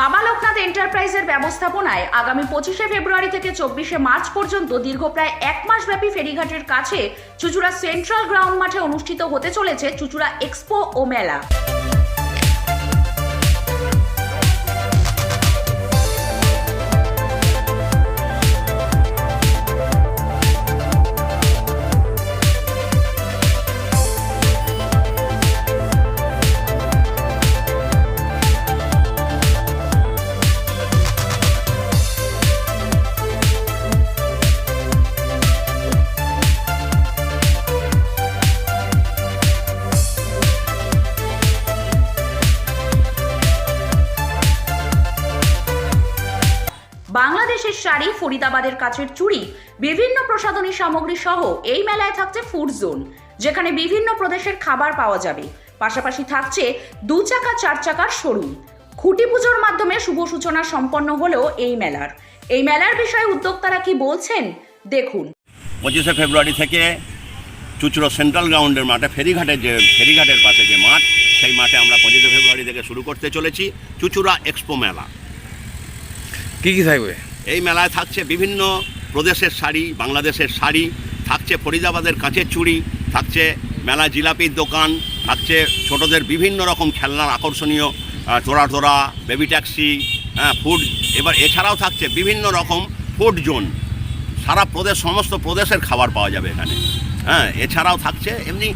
বাবা লোকনাথ এন্টারপ্রাইজের ব্যবস্থাপনায় আগামী পঁচিশে ফেব্রুয়ারি থেকে চব্বিশে মার্চ পর্যন্ত দীর্ঘ প্রায় এক মাসব্যাপী ফেরিঘাটের কাছে চুচুড়া সেন্ট্রাল গ্রাউন্ড মাঠে অনুষ্ঠিত হতে চলেছে চুচুড়া এক্সপো ও মেলা। বাংলাদেশের শাড়ি ফরিদাবাদের কাছের চুড়ি বিভিন্ন প্রসাধনী সামগ্রী সহ এই মেলায় থাকছে ফুড জোন যেখানে বিভিন্ন প্রদেশের খাবার পাওয়া যাবে। পাশাপাশি থাকছে দু চাকা চার চাকার শোরুম খুঁটি পুজোর মাধ্যমে শুভ সূচনা সম্পন্ন হলেও এই মেলার। এই মেলার বিষয়ে উদ্যোক্তারা কি বলছেন? দেখুন। পঁচিশে ফেব্রুয়ারি থেকে চুচড়ো সেন্ট্রাল গ্রাউন্ডের মাঠে ফেরিঘাটের যে ফেরিঘাটের পাশে যে মাঠ সেই মাঠে আমরা পঁচিশে ফেব্রুয়ারি থেকে শুরু করতে চলেছি চুচুড়া এক্সপো মেলা। কি কি থাকবে? এই মেলায় থাকছে বিভিন্ন প্রদেশের শাড়ি, বাংলাদেশের শাড়ি, থাকছে ফরিদাবাদের কাঁচের চুড়ি, থাকছে মেলা জিলাপির দোকান, থাকছে ছোটদের বিভিন্ন রকম খেলনার আকর্ষণীয় তোরা তোরা বেবি ট্যাক্সি হ্যাঁ ফুড এবার এছাড়াও থাকছে বিভিন্ন রকম ফুড জোন সারা প্রদেশ, সমস্ত প্রদেশের খাবার পাওয়া যাবে এখানে। হ্যাঁ এছাড়াও থাকছে এমনি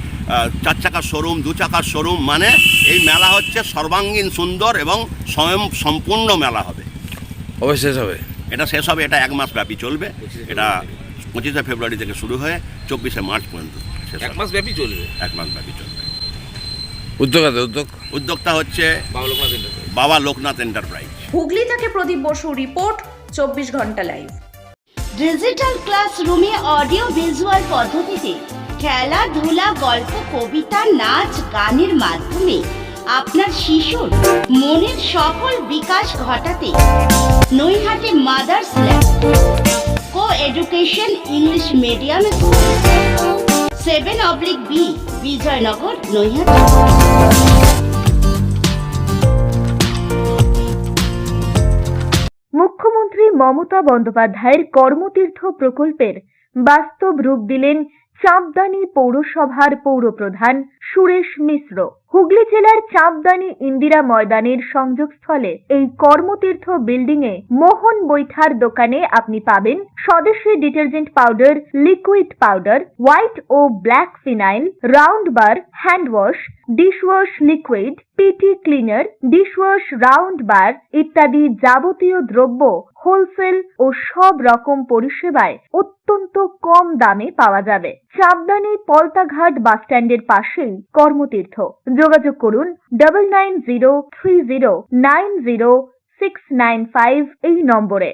চার চাকার শোরুম দু চাকার শোরুম মানে এই মেলা হচ্ছে সর্বাঙ্গীন সুন্দর এবং স্বয়ং সম্পূর্ণ মেলা হবে। শেষ হবে। এটা শেষ হবে এটা এক মাস ব্যাপী চলবে। এটা পঁচিশে ফেব্রুয়ারি থেকে শুরু হয়ে চব্বিশে মার্চ পর্যন্ত এক মাস ব্যাপী চলবে? এক মাস ব্যাপী চলবে। উদ্যোগ উদ্যোগ? উদ্যোক্তা হচ্ছে বাবা লোকনাথ এন্টারপ্রাইজ হুগলি থেকে প্রদীপ বসু রিপোর্ট চব্বিশ ঘণ্টা লাইভ ডিজিটাল ক্লাসরুমে অডিও ভিজুয়াল পদ্ধতিতে খেলাধুলা গল্প কবিতা নাচ গানের মাধ্যমে আপনার শিশুর মনের সকল বিকাশ ঘটাতে Naihati mother's lab co education English medium school seven oblique B Bijoynagar, Naihati. মুখ্যমন্ত্রী মমতা বন্দ্যোপাধ্যায়ের কর্মতীর্থ প্রকল্পের বাস্তব রূপ দিলেন চাঁপদানি পৌরসভার পৌরপ্রধান সুরেশ মিশ্র। হুগলি জেলার চাঁপদানি ইন্দিরা ময়দানের সংযোগস্থলে এই কর্মতীর্থ বিল্ডিং এ মোহন বৈঠার দোকানে আপনি পাবেন স্বদেশী detergent powder, liquid powder, white ও black phenyl, round bar, hand wash, dishwash liquid, PT cleaner, dishwash round bar ইত্যাদি যাবতীয় দ্রব্য হোলসেল ও সব রকম পরিষেবায় অত্যন্ত কম দামে পাওয়া যাবে। চাপদানি পলতাঘাট বাসস্ট্যান্ডের পাশেই কর্মতীর্থ। যোগাযোগ করুন double nine zero three zero nine zero six nine five এই নম্বরে।